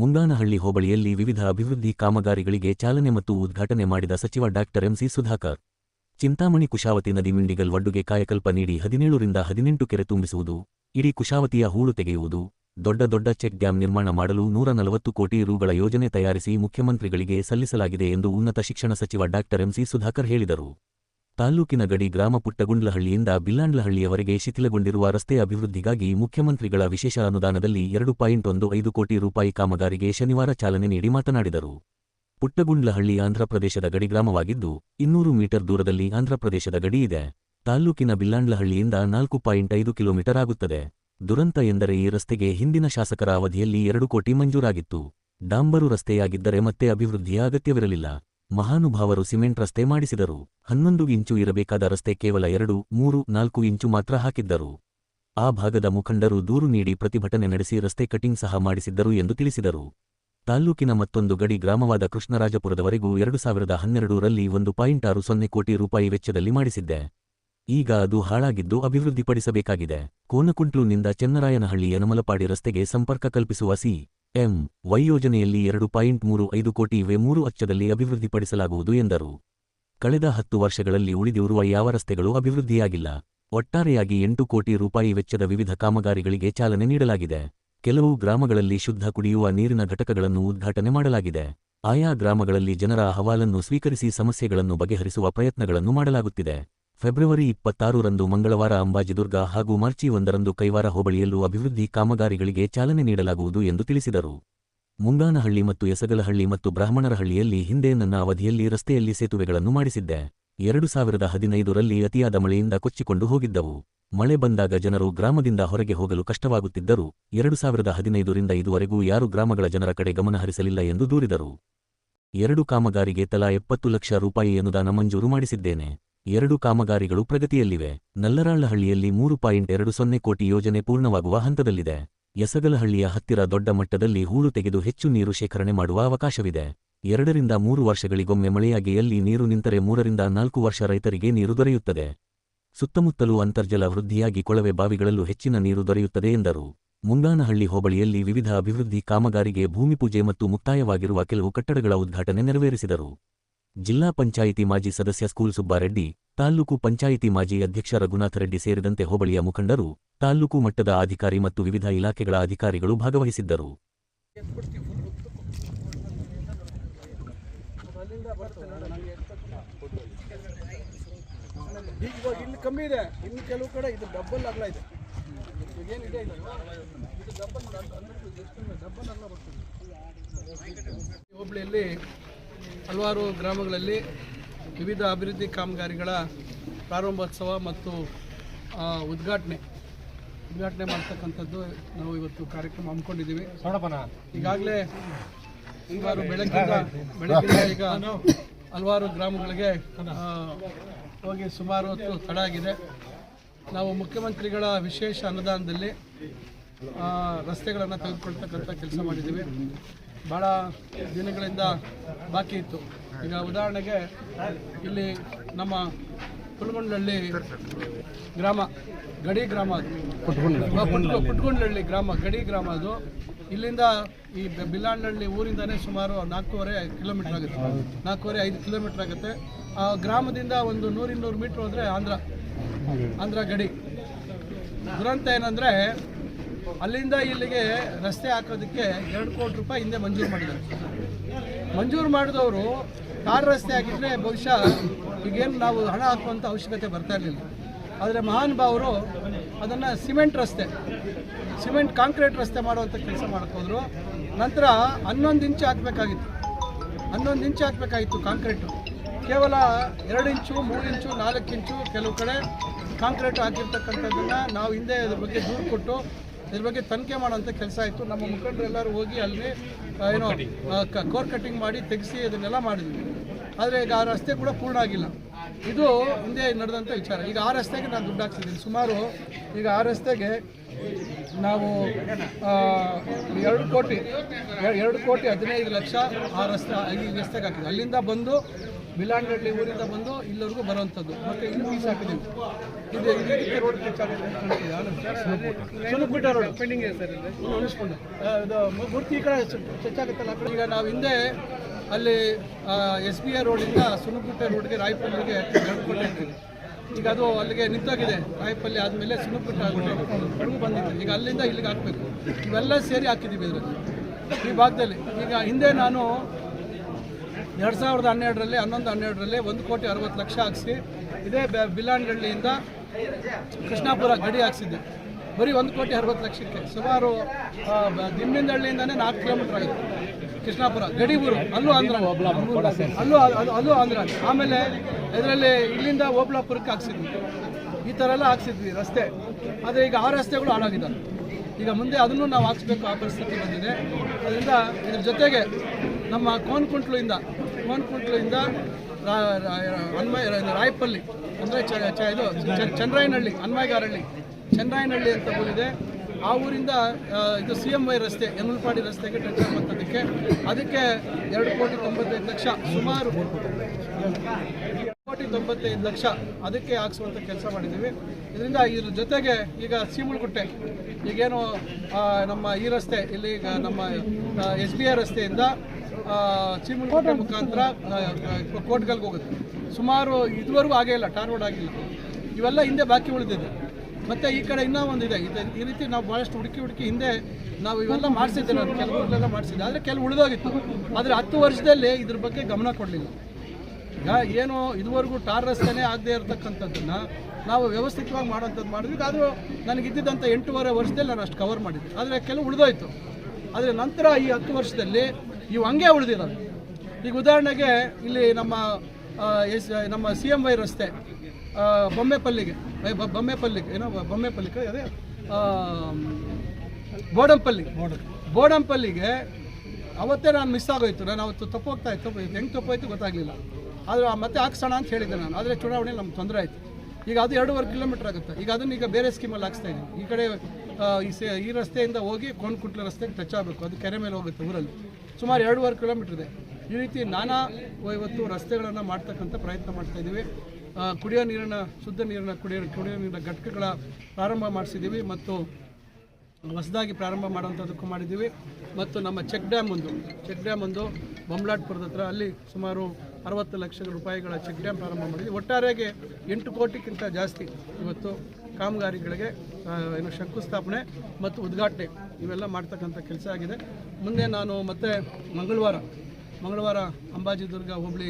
ಮುಂಗಾನಹಳ್ಳಿ ಹೋಬಳಿಯಲ್ಲಿ ವಿವಿಧ ಅಭಿವೃದ್ಧಿ ಕಾಮಗಾರಿಗಳಿಗೆ ಚಾಲನೆ ಮತ್ತು ಉದ್ಘಾಟನೆ ಮಾಡಿದ ಸಚಿವ ಡಾಕ್ಟರ್ ಎಂಸಿ ಸುಧಾಕರ್. ಚಿಂತಾಮಣಿ ಕುಶಾವತಿ ನದಿ ಮಿಂಡಿಗಲ್ ಒಡ್ಡುಗೆ ಕಾಯಕಲ್ಪ ನೀಡಿ ಹದಿನೇಳರಿಂದ ಹದಿನೆಂಟು ಕೆರೆ ತುಂಬಿಸುವುದು, ಇಡೀ ಕುಶಾವತಿಯ ಹೂಳು ತೆಗೆಯುವುದು, ದೊಡ್ಡ ದೊಡ್ಡ ಚೆಕ್ ಡ್ಯಾಂ ನಿರ್ಮಾಣ ಮಾಡಲು ನೂರ ನಲವತ್ತು ಕೋಟಿ ರೂಗಳ ಯೋಜನೆ ತಯಾರಿಸಿ ಮುಖ್ಯಮಂತ್ರಿಗಳಿಗೆ ಸಲ್ಲಿಸಲಾಗಿದೆ ಎಂದು ಉನ್ನತ ಶಿಕ್ಷಣ ಸಚಿವ ಡಾಕ್ಟರ್ ಎಂಸಿ ಸುಧಾಕರ್ ಹೇಳಿದರು. ತಾಲ್ಲೂಕಿನ ಗಡಿ ಗ್ರಾಮ ಪುಟ್ಟಗುಂಡ್ಲಹಳ್ಳಿಯಿಂದ ಬಿಲ್ಲಾಂಡ್ಲಹಳ್ಳಿಯವರೆಗೆ ಶಿಥಿಲಗೊಂಡಿರುವ ರಸ್ತೆ ಅಭಿವೃದ್ಧಿಗಾಗಿ ಮುಖ್ಯಮಂತ್ರಿಗಳ ವಿಶೇಷ ಅನುದಾನದಲ್ಲಿ ಎರಡು ಪಾಯಿಂಟ್ ಒಂದು ಐದು ಕೋಟಿ ರೂಪಾಯಿ ಕಾಮಗಾರಿಗೆ ಶನಿವಾರ ಚಾಲನೆ ನೀಡಿ ಮಾತನಾಡಿದರು. ಪುಟ್ಟಗುಂಡ್ಲಹಳ್ಳಿ ಆಂಧ್ರಪ್ರದೇಶದ ಗಡಿ ಗ್ರಾಮವಾಗಿದ್ದು, ಇನ್ನೂರು ಮೀಟರ್ ದೂರದಲ್ಲಿ ಆಂಧ್ರಪ್ರದೇಶದ ಗಡಿ ಇದೆ. ತಾಲ್ಲೂಕಿನ ಬಿಲ್ಲಾಂಡ್ಲಹಳ್ಳಿಯಿಂದ ನಾಲ್ಕು ಪಾಯಿಂಟ್ ಐದು ಕಿಲೋಮೀಟರ್ ಆಗುತ್ತದೆ. ದುರಂತ ಎಂದರೆ ಈ ರಸ್ತೆಗೆ ಹಿಂದಿನ ಶಾಸಕರ ಅವಧಿಯಲ್ಲಿ ಎರಡು ಕೋಟಿ ಮಂಜೂರಾಗಿತ್ತು. ಡಾಂಬರು ರಸ್ತೆಯಾಗಿದ್ದರೆ ಮತ್ತೆ ಅಭಿವೃದ್ಧಿಯ ಅಗತ್ಯವಿರಲಿಲ್ಲ. ಮಹಾನುಭಾವರು ಸಿಮೆಂಟ್ ರಸ್ತೆ ಮಾಡಿಸಿದರು. ಹನ್ನೊಂದು ಇಂಚು ಇರಬೇಕಾದ ರಸ್ತೆ ಕೇವಲ ಎರಡು, ಮೂರು, ನಾಲ್ಕು ಇಂಚು ಮಾತ್ರ ಹಾಕಿದ್ದರು. ಆ ಭಾಗದ ಮುಖಂಡರು ದೂರು ನೀಡಿ ಪ್ರತಿಭಟನೆ ನಡೆಸಿ ರಸ್ತೆ ಕಟಿಂಗ್ ಸಹ ಮಾಡಿಸಿದ್ದರು ಎಂದು ತಿಳಿಸಿದರು. ತಾಲ್ಲೂಕಿನ ಮತ್ತೊಂದು ಗಡಿ ಗ್ರಾಮವಾದ ಕೃಷ್ಣರಾಜಪುರದವರೆಗೂ ಎರಡು ಸಾವಿರದ ಹನ್ನೆರಡರಲ್ಲಿ ಒಂದು ಪಾಯಿಂಟ್ ಆರು ಸೊನ್ನೆ ಕೋಟಿ ರೂಪಾಯಿ ವೆಚ್ಚದಲ್ಲಿ ಮಾಡಿಸಿದ್ದೆ. ಈಗ ಅದು ಹಾಳಾಗಿದ್ದು ಅಭಿವೃದ್ಧಿಪಡಿಸಬೇಕಾಗಿದೆ. ಕೋನಕುಂಟ್ಲುನಿಂದ ಚೆನ್ನರಾಯನಹಳ್ಳಿ ಯನಮಲಪಾಡಿ ರಸ್ತೆಗೆ ಸಂಪರ್ಕ ಕಲ್ಪಿಸುವ ಸಿ. ಎಂ ವೈ ಯೋಜನೆಯಲ್ಲಿ ಎರಡು ಪಾಯಿಂಟ್ ಮೂರು ಐದು ಕೋಟಿ ಇವೆ ಮೂರು ಅಚ್ಚದಲ್ಲಿ ಅಭಿವೃದ್ಧಿಪಡಿಸಲಾಗುವುದು ಎಂದರು. ಕಳೆದ ಹತ್ತು ವರ್ಷಗಳಲ್ಲಿ ಉಳಿದಿರುವ ಯಾವ ರಸ್ತೆಗಳು ಅಭಿವೃದ್ಧಿಯಾಗಿಲ್ಲ. ಒಟ್ಟಾರೆಯಾಗಿ ಎಂಟು ಕೋಟಿ ರೂಪಾಯಿ ವೆಚ್ಚದ ವಿವಿಧ ಕಾಮಗಾರಿಗಳಿಗೆ ಚಾಲನೆ ನೀಡಲಾಗಿದೆ. ಕೆಲವು ಗ್ರಾಮಗಳಲ್ಲಿ ಶುದ್ಧ ಕುಡಿಯುವ ನೀರಿನ ಘಟಕಗಳನ್ನು ಉದ್ಘಾಟನೆ ಮಾಡಲಾಗಿದೆ. ಆಯಾ ಗ್ರಾಮಗಳಲ್ಲಿ ಜನರ ಅಹವಾಲನ್ನು ಸ್ವೀಕರಿಸಿ ಸಮಸ್ಯೆಗಳನ್ನು ಬಗೆಹರಿಸುವ ಪ್ರಯತ್ನಗಳನ್ನು ಮಾಡಲಾಗುತ್ತಿದೆ. ಫೆಬ್ರವರಿ ಇಪ್ಪತ್ತಾರರಂದು ಮಂಗಳವಾರ ಅಂಬಾಜಿದುರ್ಗ ಹಾಗೂ ಮಾರ್ಚಿ ಒಂದರಂದು ಕೈವಾರ ಹೋಬಳಿಯಲ್ಲೂ ಅಭಿವೃದ್ಧಿ ಕಾಮಗಾರಿಗಳಿಗೆ ಚಾಲನೆ ನೀಡಲಾಗುವುದು ಎಂದು ತಿಳಿಸಿದರು. ಮುಂಗಾನಹಳ್ಳಿ ಮತ್ತು ಎಸಗಲಹಳ್ಳಿ ಮತ್ತು ಬ್ರಾಹ್ಮಣರಹಳ್ಳಿಯಲ್ಲಿ ಹಿಂದೆ ನನ್ನ ಅವಧಿಯಲ್ಲಿ ರಸ್ತೆಯಲ್ಲಿ ಸೇತುವೆಗಳನ್ನು ಮಾಡಿಸಿದ್ದೆ. ಎರಡು ಸಾವಿರದ ಹದಿನೈದರಲ್ಲಿ ಅತಿಯಾದ ಮಳೆಯಿಂದ ಕೊಚ್ಚಿಕೊಂಡು ಹೋಗಿದ್ದವು. ಮಳೆ ಬಂದಾಗ ಜನರು ಗ್ರಾಮದಿಂದ ಹೊರಗೆ ಹೋಗಲು ಕಷ್ಟವಾಗುತ್ತಿದ್ದರು. ಎರಡು ಸಾವಿರದ ಹದಿನೈದರಿಂದ ಇದುವರೆಗೂ ಯಾರು ಗ್ರಾಮಗಳ ಜನರ ಕಡೆ ಗಮನಹರಿಸಲಿಲ್ಲ ಎಂದು ದೂರಿದರು. ಎರಡು ಕಾಮಗಾರಿಗೆ ತಲಾ ಎಪ್ಪತ್ತು ಲಕ್ಷ ರೂಪಾಯಿ ಅನುದಾನ ಮಂಜೂರು ಮಾಡಿಸಿದ್ದೇನೆ. ಎರಡು ಕಾಮಗಾರಿಗಳು ಪ್ರಗತಿಯಲ್ಲಿವೆ. ನಲ್ಲರಾಳಹಳ್ಳಿಯಲ್ಲಿ ಮೂರು ಪಾಯಿಂಟ್ ಎರಡು ಸೊನ್ನೆ ಕೋಟಿ ಯೋಜನೆ ಪೂರ್ಣವಾಗುವ ಹಂತದಲ್ಲಿದೆ. ಯಸಗಲಹಳ್ಳಿಯ ಹತ್ತಿರ ದೊಡ್ಡ ಮಟ್ಟದಲ್ಲಿ ಹೂಳು ತೆಗೆದು ಹೆಚ್ಚು ನೀರು ಶೇಖರಣೆ ಮಾಡುವ ಅವಕಾಶವಿದೆ. ಎರಡರಿಂದ ಮೂರು ವರ್ಷಗಳಿಗೊಮ್ಮೆ ಮಳೆಯಾಗಿ ಎಲ್ಲಿ ನೀರು ನಿಂತರೆ ಮೂರರಿಂದ ನಾಲ್ಕು ವರ್ಷ ರೈತರಿಗೆ ನೀರು ದೊರೆಯುತ್ತದೆ. ಸುತ್ತಮುತ್ತಲೂ ಅಂತರ್ಜಲ ವೃದ್ಧಿಯಾಗಿ ಕೊಳವೆ ಬಾವಿಗಳಲ್ಲೂ ಹೆಚ್ಚಿನ ನೀರು ದೊರೆಯುತ್ತದೆ ಎಂದರು. ಮುಂಗಾನಹಳ್ಳಿ ಹೋಬಳಿಯಲ್ಲಿ ವಿವಿಧ ಅಭಿವೃದ್ಧಿ ಕಾಮಗಾರಿಗೆ ಭೂಮಿಪೂಜೆ ಮತ್ತು ಮುಕ್ತಾಯವಾಗಿರುವ ಕೆಲವು ಕಟ್ಟಡಗಳ ಉದ್ಘಾಟನೆ ನೆರವೇರಿಸಿದರು. ಜಿಲ್ಲಾ ಪಂಚಾಯಿತಿ ಮಾಜಿ ಸದಸ್ಯ ಸ್ಕೂಲ್ ಸುಬ್ಬಾರೆಡ್ಡಿ ತಾಲ್ಲೂಕು ಪಂಚಾಯಿತಿ ಮಾಜಿ ಅಧ್ಯಕ್ಷ ರಘುನಾಥ ರೆಡ್ಡಿ ಸೇರಿದಂತೆ ಹೋಬಳಿಯ ಮುಖಂಡರು, ತಾಲ್ಲೂಕು ಮಟ್ಟದ ಅಧಿಕಾರಿ ಮತ್ತು ವಿವಿಧ ಇಲಾಖೆಗಳ ಅಧಿಕಾರಿಗಳು ಭಾಗವಹಿಸಿದ್ದರು. ಹೋಬಳಿಯಲ್ಲಿ ಹಲವಾರು ಗ್ರಾಮಗಳಲ್ಲಿ ವಿವಿಧ ಅಭಿವೃದ್ಧಿ ಕಾಮಗಾರಿಗಳ ಪ್ರಾರಂಭೋತ್ಸವ ಮತ್ತು ಉದ್ಘಾಟನೆ. ಉದ್ಘಾಟನೆ ಮಾಡ್ತಕ್ಕಂಥದ್ದು ನಾವು ಇವತ್ತು ಕಾರ್ಯಕ್ರಮ ಹಮ್ಮಿಕೊಂಡಿದ್ದೀವಿ. ಈಗಾಗಲೇ ಸುಮಾರು ಬೆಳಗ್ಗಿಂದ ಬೆಳಗ್ಗಿಂದ ಈಗ ಹಲವಾರು ಗ್ರಾಮಗಳಿಗೆ ಹೋಗಿ ಸುಮಾರು ಹೊತ್ತು ತಡ ಆಗಿದೆ. ನಾವು ಮುಖ್ಯಮಂತ್ರಿಗಳ ವಿಶೇಷ ಅನುದಾನದಲ್ಲಿ ರಸ್ತೆಗಳನ್ನು ತೆಗೆದುಕೊಳ್ತಕ್ಕಂಥ ಕೆಲಸ ಮಾಡಿದ್ದೀವಿ. ಭಾಳ ದಿನಗಳಿಂದ ಬಾಕಿ ಇತ್ತು. ಈಗ ಉದಾಹರಣೆಗೆ ಇಲ್ಲಿ ನಮ್ಮ ಕುಲ್ಗೊಂಡ್ಲಹಳ್ಳಿ ಗ್ರಾಮ ಗಡಿ ಗ್ರಾಮ ಅದು. ಪುಟ್ಟ- ಗ್ರಾಮ ಗಡಿ ಗ್ರಾಮ ಅದು. ಇಲ್ಲಿಂದ ಈ ಬಿಲ್ಲಾಂಡಹಳ್ಳಿ ಊರಿಂದನೇ ಸುಮಾರು ನಾಲ್ಕೂವರೆ ಕಿಲೋಮೀಟರ್ ಆಗುತ್ತೆ. ನಾಲ್ಕೂವರೆ ಐದು ಕಿಲೋಮೀಟರ್ ಆಗುತ್ತೆ. ಆ ಗ್ರಾಮದಿಂದ ಒಂದು ನೂರಿನ್ನೂರು ಮೀಟ್ರ್ ಹೋದರೆ ಆಂಧ್ರ ಆಂಧ್ರ ಗಡಿ. ದುರಂತ ಏನಂದರೆ ಅಲ್ಲಿಂದ ಇಲ್ಲಿಗೆ ರಸ್ತೆ ಹಾಕೋದಕ್ಕೆ ಎರಡು ಕೋಟಿ ರೂಪಾಯಿ ಹಿಂದೆ ಮಂಜೂರು ಮಾಡಿದ್ದಾರೆ ಮಂಜೂರು ಮಾಡಿದವರು ಕಾರ್ ರಸ್ತೆ ಆಗಿದ್ರೆ ಬಹುಶಃ ಈಗೇನು ನಾವು ಹಣ ಹಾಕುವಂಥ ಅವಶ್ಯಕತೆ ಬರ್ತಾ ಇರಲಿಲ್ಲ. ಆದರೆ ಮಹಾನ್ ಭಾವರು ಅದನ್ನು ಸಿಮೆಂಟ್ ರಸ್ತೆ, ಸಿಮೆಂಟ್ ಕಾಂಕ್ರೀಟ್ ರಸ್ತೆ ಮಾಡುವಂಥ ಕೆಲಸ ಮಾಡೋಕ್ಕೋದ್ರು ನಂತರ ಹನ್ನೊಂದು ಇಂಚು ಹಾಕಬೇಕಾಗಿತ್ತು. ಹನ್ನೊಂದು ಇಂಚು ಹಾಕಬೇಕಾಗಿತ್ತು ಕಾಂಕ್ರೀಟು. ಕೇವಲ ಎರಡು ಇಂಚು, ಮೂರು ಇಂಚು, ನಾಲ್ಕು ಇಂಚು ಕೆಲವು ಕಡೆ ಕಾಂಕ್ರೀಟ್ ಹಾಕಿರ್ತಕ್ಕಂಥದ್ದನ್ನು ನಾವು ಹಿಂದೆ ಅದ್ರ ಬಗ್ಗೆ ದೂರು ಕೊಟ್ಟು ಇದ್ರ ಬಗ್ಗೆ ತನಿಖೆ ಮಾಡೋಂಥ ಕೆಲಸ ಆಯಿತು ನಮ್ಮ ಮುಖಂಡರೆಲ್ಲರೂ ಹೋಗಿ ಅಲ್ಲಿ ಏನು ಕೋರ್ ಕಟ್ಟಿಂಗ್ ಮಾಡಿ ತೆಗೆಸಿ ಅದನ್ನೆಲ್ಲ ಮಾಡಿದ್ವಿ. ಆದರೆ ಈಗ ಆ ರಸ್ತೆ ಕೂಡ ಪೂರ್ಣ ಆಗಿಲ್ಲ. ಇದು ಹಿಂದೆ ನಡೆದಂಥ ವಿಚಾರ. ಈಗ ಆ ರಸ್ತೆಗೆ ನಾನು ದುಡ್ಡು ಹಾಕ್ಸಿದ್ದೀನಿ. ಸುಮಾರು ಈಗ ಆ ರಸ್ತೆಗೆ ನಾವು ಎರಡು ಕೋಟಿ ಎರಡು ಕೋಟಿ ಹದಿನೈದು ಲಕ್ಷ ಆ ರಸ್ತೆ ಈ ರಸ್ತೆಗೆ ಹಾಕಿದ್ವಿ. ಅಲ್ಲಿಂದ ಬಂದು ಬಿಲಾಂಡಹಳ್ಳಿ ಊರಿಂದ ಬಂದು ಇಲ್ಲಿವರೆಗೂ ಬರುವಂಥದ್ದು. ಮತ್ತೆ ಇಲ್ಲಿ ಪೀಸ್ ಹಾಕಿದ್ದೀವಿ. ಇದು ರೋಡ್ ರೋಡ್ ಪೆಂಡಿಂಗ್ ಇದೆ ಸರ್ ಇಲ್ಲಿ. ಉಳಿಸ್ಕೊಂಡು. ಆ, ಇದು ಮು- ಮೂರ್ತಿ ಈ ಕಡೆ ಹೆಚ್ಚಾಗುತ್ತಲ್ಲ ಈಗ ನಾವು ಹಿಂದೆ ಅಲ್ಲಿ ಎಸ್ ಬಿ ಐ ರೋಡಿಂದ ಸುನುಪುಟ್ಟೆ ರೋಡ್ಗೆ ರಾಯಪಲ್ಲಿಗೆ ಈಗ ಅದು ಅಲ್ಲಿಗೆ ನಿಂತೋಗಿದೆ. ರಾಯಪಲ್ಲಿ ಆದಮೇಲೆ ಸುಲಭಬಿಟ್ಟೆ ಅಡುಗು ಬಂದಿದೆ. ಈಗ ಅಲ್ಲಿಂದ ಇಲ್ಲಿಗೆ ಹಾಕಬೇಕು. ಇವೆಲ್ಲ ಸೇರಿ ಹಾಕಿದ್ದೀವಿ ಇದರಲ್ಲಿ. ಈ ಭಾಗದಲ್ಲಿ. ಈಗ ಹಿಂದೆ ನಾನು ಎರಡು ಸಾವಿರದ ಹನ್ನೆರಡರಲ್ಲಿ, ಹನ್ನೊಂದು ಹನ್ನೆರಡರಲ್ಲಿ ಒಂದು ಕೋಟಿ ಅರವತ್ತು ಲಕ್ಷ ಹಾಕಿಸಿ, ಇದೇ ಬೆ- ಬಿಲಾನ್ಗಳ್ಳಿಯಿಂದ ಕೃಷ್ಣಾಪುರ ಗಡಿ ಹಾಕ್ಸಿದ್ದೆ. ಬರೀ ಒಂದು ಕೋಟಿ ಅರವತ್ತು ಲಕ್ಷಕ್ಕೆ. ಸುಮಾರು ದಿಮ್ಮಿಂದಹಳ್ಳಿಯಿಂದನೇ ನಾಲ್ಕು ಕಿಲೋಮೀಟರ್ ಆಗಿದೆ. ಕೃಷ್ಣಾಪುರ ಗಡಿ ಊರು ಅಲ್ಲೂ ಆಂಧ್ರ. ಅಲ್ಲೂ ಅಲ್ಲೂ ಆಂಧ್ರ. ಆಮೇಲೆ ಇದರಲ್ಲಿ ಇಲ್ಲಿಂದ ಓಬ್ಲಾಪುರಕ್ಕೆ ಹಾಕ್ಸಿದ್ವಿ. ಈ ಥರ ಎಲ್ಲ ಹಾಕ್ಸಿದ್ವಿ, ರಸ್ತೆ. ಆದರೆ ಈಗ ಆ ರಸ್ತೆಗಳು ಹಾಳಾಗಿದ್ದಾವೆ. ಈಗ ಮುಂದೆ ಅದನ್ನು ನಾವು ಹಾಕ್ಸ್ಬೇಕು, ಆ ಪರಿಸ್ಥಿತಿ ಬಂದಿದೆ. ಅದರಿಂದ ಇದ್ರ ಜೊತೆಗೆ ನಮ್ಮ ಕೋನ್ಕುಂಟ್ಲಿಂದ ರಾ- ಅನ್ವಯ ರಾಯಪಲ್ಲಿ, ಅಂದರೆ ಇದು ಚಂದ್ರಾಯನಹಳ್ಳಿ, ಅನ್ವಯಗಾರಹಳ್ಳಿ, ಚಂದ್ರಾಯನಹಳ್ಳಿ ಅಂತ ಊರಿದೆ. ಆ ಊರಿಂದ ಇದು ಸಿ ಎಂ ವೈ ರಸ್ತೆ ಯಮಲ್ಪಾಡಿ ರಸ್ತೆಗೆ ಟಚ್ ಆಗುವಂಥದ್ದಕ್ಕೆ ಅದಕ್ಕೆ ಎರಡು ಕೋಟಿ ತೊಂಬತ್ತೈದು ಲಕ್ಷ, ಸುಮಾರು ಕೋಟಿ ತೊಂಬತ್ತೈದು ಲಕ್ಷ ಅದಕ್ಕೆ ಹಾಕ್ಸುವಂಥ ಕೆಲಸ ಮಾಡಿದ್ದೀವಿ. ಇದರಿಂದ ಇದ್ರ ಜೊತೆಗೆ ಈಗ ಸೀಮುಳುಗುಟ್ಟೆ, ಈಗೇನು ನಮ್ಮ ಈ ರಸ್ತೆ, ಇಲ್ಲಿ ಈಗ ನಮ್ಮ ಎಸ್ ಬಿ ಐ ರಸ್ತೆಯಿಂದ ಚೀಮುಳುಗುಟ್ಟೆ ಮುಖಾಂತರ ಕೋರ್ಟ್ಗಳಿಗೆ ಹೋಗುತ್ತೆ. ಸುಮಾರು ಇದುವರೆಗೂ ಆಗೇ ಇಲ್ಲ ಟಾರ್ ರೋಡ್ ಆಗಿಲ್ಲ ಇವೆಲ್ಲ ಹಿಂದೆ ಬಾಕಿ ಉಳಿದಿದೆ. ಮತ್ತು ಈ ಕಡೆ ಇನ್ನೂ ಒಂದಿದೆ ಇದೆ. ಈ ರೀತಿ ನಾವು ಭಾಳಷ್ಟು ಹುಡುಕಿ ಹುಡುಕಿ ಹಿಂದೆ ನಾವು ಇವೆಲ್ಲ ಮಾಡಿಸಿದ್ದೆ ನಾನು. ಕೆಲವರೆಲ್ಲ ಮಾಡಿಸಿದ್ದೆ. ಆದರೆ ಕೆಲವು ಉಳಿದೋಗಿತ್ತು. ಆದರೆ ಹತ್ತು ವರ್ಷದಲ್ಲಿ ಇದ್ರ ಬಗ್ಗೆ ಗಮನ ಕೊಡಲಿಲ್ಲ. ಈಗ ಏನು ಇದುವರೆಗೂ ಟಾರ್ ರಸ್ತೆನೇ ಆಗದೆ ಇರತಕ್ಕಂಥದ್ದನ್ನು ನಾವು ವ್ಯವಸ್ಥಿತವಾಗಿ ಮಾಡೋಂಥದ್ದು ಮಾಡಿದ್ವಿ. ಆದರೂ ನನಗಿದ್ದಂಥ ಎಂಟೂವರೆ ವರ್ಷದಲ್ಲಿ ನಾನು ಅಷ್ಟು ಕವರ್ ಮಾಡಿದ್ದೆ. ಆದರೆ ಕೆಲವು ಉಳಿದೋಯ್ತು. ಆದರೆ ನಂತರ ಈ ಹತ್ತು ವರ್ಷದಲ್ಲಿ ಇವು ಹಂಗೆ ಉಳಿದಿರೋದು. ಈಗ ಉದಾಹರಣೆಗೆ ಇಲ್ಲಿ ನಮ್ಮ ಎಸ್ ನಮ್ಮ ಸಿ ಎಂ ವೈ ರಸ್ತೆ ಬೊಮ್ಮೆಪಲ್ಲಿಗೆ ಬೊಮ್ಮೆಪಲ್ಲಿಗೆ ಏನೋ ಬೊಮ್ಮೆಪಲ್ಲಿಗೆ ಅದೇ ಬೋಡಂಪಲ್ಲಿ ಬೋಡಂಪಲ್ಲಿಗೆ ಅವತ್ತೇ ನಾನು ಮಿಸ್ ಆಗೋಯ್ತು. ನಾನು ಅವತ್ತು ತಪ್ಪೋಗ್ತಾ ಇತ್ತು. ಹೆಂಗೆ ತಪ್ಪೋಯ್ತು ಗೊತ್ತಾಗಲಿಲ್ಲ. ಆದರೆ ಮತ್ತೆ ಹಾಕ್ಸೋಣ ಅಂತ ಹೇಳಿದ್ದೆ ನಾನು. ಆದರೆ ಚುನಾವಣೆ ನಮ್ಗೆ ತೊಂದರೆ ಆಯಿತು. ಈಗ ಅದು ಎರಡೂವರೆ ಕಿಲೋಮೀಟರ್ ಆಗುತ್ತೆ. ಈಗ ಅದನ್ನು ಈಗ ಬೇರೆ ಸ್ಕೀಮಲ್ಲಿ ಹಾಕ್ಸ್ತಾ ಇದ್ದೀನಿ. ಈ ಕಡೆ ಈ ಸೇ ಈ ರಸ್ತೆಯಿಂದ ಹೋಗಿ ಕೋನ್ಕುಟ್ಲ ರಸ್ತೆಗೆ ಟಚ್ ಆಗಬೇಕು. ಅದು ಕೆರೆ ಮೇಲೆ ಹೋಗುತ್ತೆ ಊರಲ್ಲಿ. ಸುಮಾರು ಎರಡೂವರೆ ಕಿಲೋಮೀಟರ್ ಇದೆ. ಈ ರೀತಿ ನಾನಾ ಇವತ್ತು ರಸ್ತೆಗಳನ್ನು ಮಾಡ್ತಕ್ಕಂಥ ಪ್ರಯತ್ನ ಮಾಡ್ತಾ ಇದ್ದೀವಿ. ಕುಡಿಯೋ ನೀರಿನ, ಶುದ್ಧ ನೀರಿನ ಕುಡಿಯೋ ಕುಡಿಯೋ ನೀರಿನ ಘಟಕಗಳ ಪ್ರಾರಂಭ ಮಾಡಿಸಿದ್ದೀವಿ ಮತ್ತು ಹೊಸದಾಗಿ ಪ್ರಾರಂಭ ಮಾಡುವಂಥದ್ದಕ್ಕೂ ಮಾಡಿದ್ದೀವಿ. ಮತ್ತು ನಮ್ಮ ಚೆಕ್ ಡ್ಯಾಮ್ ಒಂದು, ಚೆಕ್ ಡ್ಯಾಮ್ ಒಂದು ಬೊಮ್ಲಾಟ್ಪುರದ ಹತ್ರ. ಅಲ್ಲಿ ಸುಮಾರು ಅರವತ್ತು ಲಕ್ಷ ರೂಪಾಯಿಗಳ ಚೆಕ್ ಡ್ಯಾಮ್ ಪ್ರಾರಂಭ ಮಾಡಿದ್ವಿ ಒಟ್ಟಾರೆಯಾಗಿ ಎಂಟು ಕೋಟಿಗಿಂತ ಜಾಸ್ತಿ ಇವತ್ತು ಕಾಮಗಾರಿಗಳಿಗೆ ಏನು ಶಂಕುಸ್ಥಾಪನೆ ಮತ್ತು ಉದ್ಘಾಟನೆ ಇವೆಲ್ಲ ಮಾಡ್ತಕ್ಕಂಥ ಕೆಲಸ ಆಗಿದೆ. ಮುಂದೆ ನಾನು ಮತ್ತೆ ಮಂಗಳವಾರ ಮಂಗಳವಾರ ಅಂಬಾಜಿದುರ್ಗ ಹೋಬಳಿ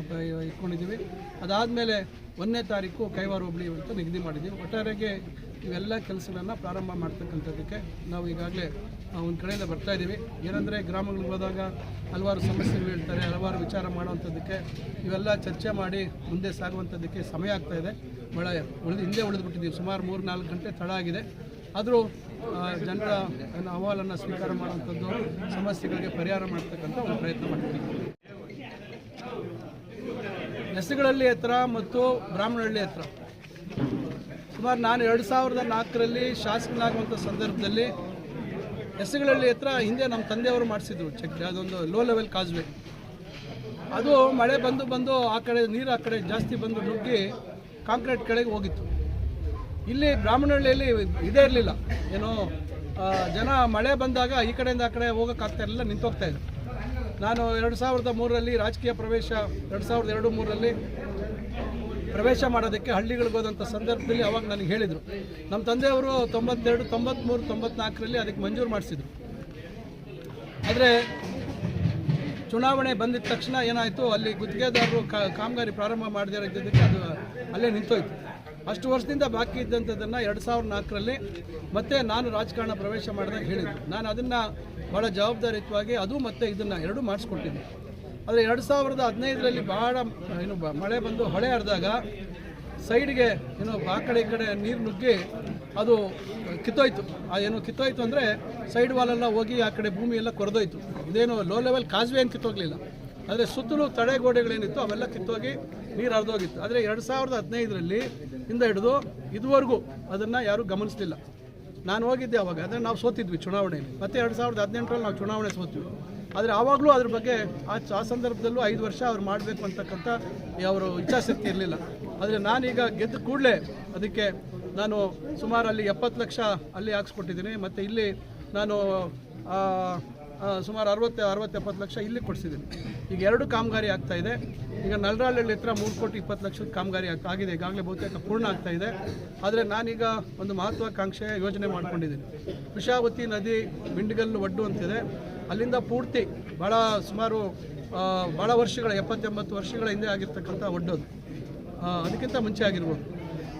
ಅಪ್ಪ ಇಟ್ಕೊಂಡಿದ್ದೀವಿ. ಅದಾದಮೇಲೆ ಒಂದನೇ ತಾರೀಕು ಕೈವಾರ ಹೋಬಳಿ ಅಂತ ನಿಗದಿ ಮಾಡಿದ್ದೀವಿ. ಒಟ್ಟಾರೆಗೆ ಇವೆಲ್ಲ ಕೆಲಸಗಳನ್ನು ಪ್ರಾರಂಭ ಮಾಡ್ತಕ್ಕಂಥದ್ದಕ್ಕೆ ನಾವು ಈಗಾಗಲೇ ಒಂದು ಕಡೆಯಿಂದ ಬರ್ತಾ ಇದ್ದೀವಿ. ಏನಂದರೆ ಗ್ರಾಮಗಳಿಗೆ ಹೋದಾಗ ಹಲವಾರು ಸಮಸ್ಯೆಗಳು ಹೇಳ್ತಾರೆ, ಹಲವಾರು ವಿಚಾರ ಮಾಡುವಂಥದ್ದಕ್ಕೆ ಇವೆಲ್ಲ ಚರ್ಚೆ ಮಾಡಿ ಮುಂದೆ ಸಾಗುವಂಥದ್ದಕ್ಕೆ ಸಮಯ ಆಗ್ತಾ ಭಾಳ ಉಳಿದು ಹಿಂದೆ ಉಳಿದುಬಿಟ್ಟಿದ್ದೀವಿ. ಸುಮಾರು ಮೂರು ನಾಲ್ಕು ಗಂಟೆ ತಡ ಆಗಿದೆ. ಆದರೂ ಜನರ ಅಹವಾಲನ್ನು ಸ್ವೀಕಾರ ಮಾಡುವಂಥದ್ದು, ಸಮಸ್ಯೆಗಳಿಗೆ ಪರಿಹಾರ ಮಾಡ್ತಕ್ಕಂಥ ಒಂದು ಪ್ರಯತ್ನ ಮಾಡ್ತೀವಿ. ಎಸ್ಗಳಲ್ಲಿ ಎತ್ತರ ಮತ್ತು ಬ್ರಾಹ್ಮಣಹಳ್ಳಿ ಹತ್ರ ಸುಮಾರು ನಾನು ಎರಡು ಸಾವಿರದ ನಾಲ್ಕರಲ್ಲಿ ಶಾಸಕನಾಗುವಂಥ ಸಂದರ್ಭದಲ್ಲಿ ಎಸ್ಗಳಲ್ಲಿ ಹತ್ರ ಹಿಂದೆ ನಮ್ಮ ತಂದೆಯವರು ಮಾಡಿಸಿದ್ರು ಚೆಕ್, ಅದೊಂದು ಲೋ ಲೆವೆಲ್ ಕಾಸ್ವೇ ಅದು ಮಳೆ ಬಂದು ಬಂದು ಆ ಕಡೆ ನೀರು ಆ ಕಡೆ ಜಾಸ್ತಿ ಬಂದು ನುಗ್ಗಿ ಕಾಂಕ್ರೀಟ್ ಕಡೆಗೆ ಹೋಗಿತ್ತು. ಇಲ್ಲಿ ಬ್ರಾಹ್ಮಣಹಳ್ಳಿಯಲ್ಲಿ ಇದೇ ಇರಲಿಲ್ಲ. ಏನೋ ಜನ ಮಳೆ ಬಂದಾಗ ಈ ಕಡೆಯಿಂದ ಆ ಕಡೆ ಹೋಗೋಕ್ಕಾಗ್ತಾ ಇರಲಿಲ್ಲ, ನಿಂತೋಗ್ತಾ ಇದ್ರು. ನಾನು ಎರಡು ಸಾವಿರದ ಮೂರರಲ್ಲಿ ರಾಜಕೀಯ ಪ್ರವೇಶ, ಎರಡು ಸಾವಿರದ ಎರಡು ಮೂರರಲ್ಲಿ ಪ್ರವೇಶ ಮಾಡೋದಕ್ಕೆ ಹಳ್ಳಿಗಳಿಗೆ ಹೋದಂಥ ಸಂದರ್ಭದಲ್ಲಿ ಅವಾಗ ನನಗೆ ಹೇಳಿದರು. ನಮ್ಮ ತಂದೆಯವರು ತೊಂಬತ್ತೆರಡು ತೊಂಬತ್ತ್ಮೂರು ತೊಂಬತ್ನಾಲ್ಕರಲ್ಲಿ ಅದಕ್ಕೆ ಮಂಜೂರು ಮಾಡಿಸಿದರು. ಆದರೆ ಚುನಾವಣೆ ಬಂದಿದ ತಕ್ಷಣ ಏನಾಯಿತು? ಅಲ್ಲಿ ಗುತ್ತಿಗೆದಾರರು ಕಾಮಗಾರಿ ಪ್ರಾರಂಭ ಮಾಡದೇ ಇದ್ದಿದ್ದಕ್ಕೆ ಅದು ಅಲ್ಲೇ ನಿಂತೋಯ್ತು. ಅಷ್ಟು ವರ್ಷದಿಂದ ಬಾಕಿ ಇದ್ದಂಥದ್ದನ್ನು ಎರಡು ಸಾವಿರದ ನಾಲ್ಕರಲ್ಲಿ ಮತ್ತೆ ನಾನು ರಾಜಕಾರಣ ಪ್ರವೇಶ ಮಾಡಿದಾಗ ಹೇಳಿದ್ದೆ ನಾನು ಅದನ್ನು ಭಾಳ ಜವಾಬ್ದಾರಿಯುತವಾಗಿ ಅದು ಮತ್ತು ಇದನ್ನು ಎರಡೂ ಮಾಡಿಸ್ಕೊಟ್ಟಿದ್ದೆ. ಆದರೆ ಎರಡು ಸಾವಿರದ ಹದಿನೈದರಲ್ಲಿ ಭಾಳ ಏನು ಮಳೆ ಬಂದು ಹೊಳೆ ಹರಿದಾಗ ಸೈಡ್ಗೆ, ಏನು, ಆ ಕಡೆ ಈ ಕಡೆ ನೀರು ನುಗ್ಗಿ ಅದು ಕಿತ್ತೋಯ್ತು. ಆ ಏನು ಕಿತ್ತೋಯ್ತು ಅಂದರೆ ಸೈಡ್ ವಾಲೆಲ್ಲ ಹೋಗಿ ಆ ಕಡೆ ಭೂಮಿ ಎಲ್ಲ ಕೊರೆದೋಯ್ತು. ಇದೇನು ಲೋ ಲೆವೆಲ್ ಕಾಜುವೆ ಏನು ಕಿತ್ತೋಗ್ಲಿಲ್ಲ. ಆದರೆ ಸುತ್ತಲೂ ತಡೆಗೋಡೆಗಳೇನಿತ್ತು, ಅವೆಲ್ಲ ಕಿತ್ತೋಗಿ ನೀರು ಹರಿದೋಗಿತ್ತು. ಆದರೆ ಎರಡು ಸಾವಿರದ ಹದಿನೈದರಲ್ಲಿ ಇಂದ ಹಿಡಿದು ಇದುವರೆಗೂ ಅದನ್ನು ಯಾರೂ ಗಮನಿಸಲಿಲ್ಲ. ನಾನು ಹೋಗಿದ್ದೆ ಅವಾಗ ಅಂದರೆ ನಾವು ಸೋತಿದ್ವಿ ಚುನಾವಣೆಯಲ್ಲಿ. ಮತ್ತೆ ಎರಡು ಸಾವಿರದ ಹದಿನೆಂಟರಲ್ಲಿ ನಾವು ಚುನಾವಣೆ ಸೋತ್ವಿ ಆದರೆ ಆವಾಗಲೂ ಅದ್ರ ಬಗ್ಗೆ ಆ ಆ ಸಂದರ್ಭದಲ್ಲೂ ಐದು ವರ್ಷ ಅವ್ರು ಮಾಡಬೇಕು ಅಂತಕ್ಕಂಥ ಅವರು ಇಚ್ಛಾಶಕ್ತಿ ಇರಲಿಲ್ಲ. ಆದರೆ ನಾನೀಗ ಗೆದ್ದ ಕೂಡಲೇ ಅದಕ್ಕೆ ನಾನು ಸುಮಾರು ಅಲ್ಲಿ ಎಪ್ಪತ್ತು ಲಕ್ಷ ಅಲ್ಲಿ ಹಾಕ್ಸ್ಕೊಟ್ಟಿದ್ದೀನಿ. ಮತ್ತು ಇಲ್ಲಿ ನಾನು ಸುಮಾರು ಅರವತ್ತು ಅರವತ್ತು ಎಪ್ಪತ್ತು ಲಕ್ಷ ಇಲ್ಲಿ ಕೊಡಿಸಿದ್ದೀನಿ. ಈಗ ಎರಡು ಕಾಮಗಾರಿ ಆಗ್ತಾ ಇದೆ. ಈಗ ನಲ್ರಾಳಲ್ಲಿ ಹತ್ರ ಮೂರು ಕೋಟಿ ಇಪ್ಪತ್ತು ಲಕ್ಷದ ಕಾಮಗಾರಿ ಆಗಿದೆ. ಈಗಾಗಲೇ ಬಹುತೇಕ ಪೂರ್ಣ ಆಗ್ತಾ ಇದೆ. ಆದರೆ ನಾನೀಗ ಒಂದು ಮಹತ್ವಾಕಾಂಕ್ಷೆ ಯೋಜನೆ ಮಾಡ್ಕೊಂಡಿದ್ದೀನಿ. ಕುಶಾವತಿ ನದಿ ಬಿಂಡಿಗಲ್ಲು ಒಡ್ಡು ಅಂತಿದೆ. ಅಲ್ಲಿಂದ ಪೂರ್ತಿ ಭಾಳ ಸುಮಾರು ಭಾಳ ವರ್ಷಗಳ, ಎಪ್ಪತ್ತೆಂಬತ್ತು ವರ್ಷಗಳ ಹಿಂದೆ ಆಗಿರ್ತಕ್ಕಂಥ ಒಡ್ಡೋದು ಅದಕ್ಕಿಂತ ಮುಂಚೆ ಆಗಿರ್ಬೋದು.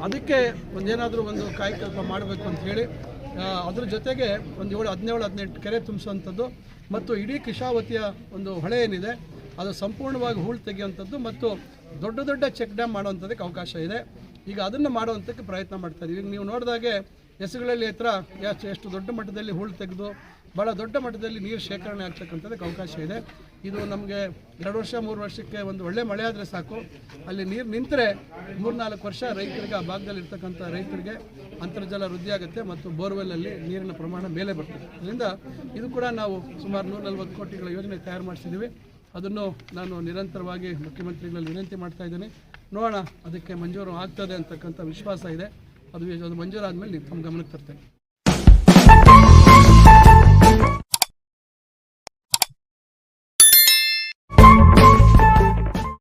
ಅದಕ್ಕೆ ಒಂದೇನಾದರೂ ಒಂದು ಕಾಯಕಲ್ಪ ಮಾಡಬೇಕು ಅಂತ ಹೇಳಿ ಅದ್ರ ಜೊತೆಗೆ ಒಂದು ಏಳು, ಹದಿನೇಳು, ಹದಿನೆಂಟು ಕೆರೆ ತುಂಬಿಸುವಂಥದ್ದು ಮತ್ತು ಇಡೀ ಕಿಶಾವತಿಯ ಒಂದು ಹೊಳೆ ಏನಿದೆ, ಅದು ಸಂಪೂರ್ಣವಾಗಿ ಹೂಳು ತೆಗೆಯುವಂಥದ್ದು ಮತ್ತು ದೊಡ್ಡ ದೊಡ್ಡ ಚೆಕ್ ಡ್ಯಾಮ್ ಮಾಡುವಂಥದ್ದಕ್ಕೆ ಅವಕಾಶ ಇದೆ. ಈಗ ಅದನ್ನು ಮಾಡುವಂಥಕ್ಕೆ ಪ್ರಯತ್ನ ಮಾಡ್ತಾ ಇದ್ದೀವಿ ಈಗ ನೀವು ನೋಡಿದಾಗೆ ಹೆಸರುಗಳಲ್ಲಿ ಹತ್ರ ಎಷ್ಟು ಎಷ್ಟು ದೊಡ್ಡ ಮಟ್ಟದಲ್ಲಿ ಹೂಳು ತೆಗೆದು ಭಾಳ ದೊಡ್ಡ ಮಟ್ಟದಲ್ಲಿ ನೀರು ಶೇಖರಣೆ ಆಗ್ತಕ್ಕಂಥದ್ದಕ್ಕೆ ಅವಕಾಶ ಇದೆ. ಇದು ನಮಗೆ ಎರಡು ವರ್ಷ, ಮೂರು ವರ್ಷಕ್ಕೆ ಒಂದು ಒಳ್ಳೆ ಮಳೆ ಆದರೆ ಸಾಕು. ಅಲ್ಲಿ ನೀರು ನಿಂತರೆ ಮೂರ್ನಾಲ್ಕು ವರ್ಷ ರೈತರಿಗೆ ಆ ಭಾಗದಲ್ಲಿ ಇರ್ತಕ್ಕಂಥ ರೈತರಿಗೆ ಅಂತರ್ಜಲ ವೃದ್ಧಿಯಾಗುತ್ತೆ ಮತ್ತು ಬೋರ್ವೆಲ್ಲಲ್ಲಿ ನೀರಿನ ಪ್ರಮಾಣ ಮೇಲೆ ಬರ್ತದೆ. ಅದರಿಂದ ಇದು ಕೂಡ ನಾವು ಸುಮಾರು ನೂರ ನಲ್ವತ್ತು ಕೋಟಿಗಳ ಯೋಜನೆ ತಯಾರು ಮಾಡಿಸಿದ್ದೀವಿ. ಅದನ್ನು ನಾನು ನಿರಂತರವಾಗಿ ಮುಖ್ಯಮಂತ್ರಿಗಳಲ್ಲಿ ವಿನಂತಿ ಮಾಡ್ತಾ ಇದ್ದೀನಿ. ನೋಡೋಣ, ಅದಕ್ಕೆ ಮಂಜೂರು ಆಗ್ತದೆ ಅಂತಕ್ಕಂಥ ವಿಶ್ವಾಸ ಇದೆ. ಅದು ಅದು ಮಂಜೂರಾದ ಮೇಲೆ ನಿಮ್ಮ ಗಮನಕ್ಕೆ ತರ್ತೇನೆ.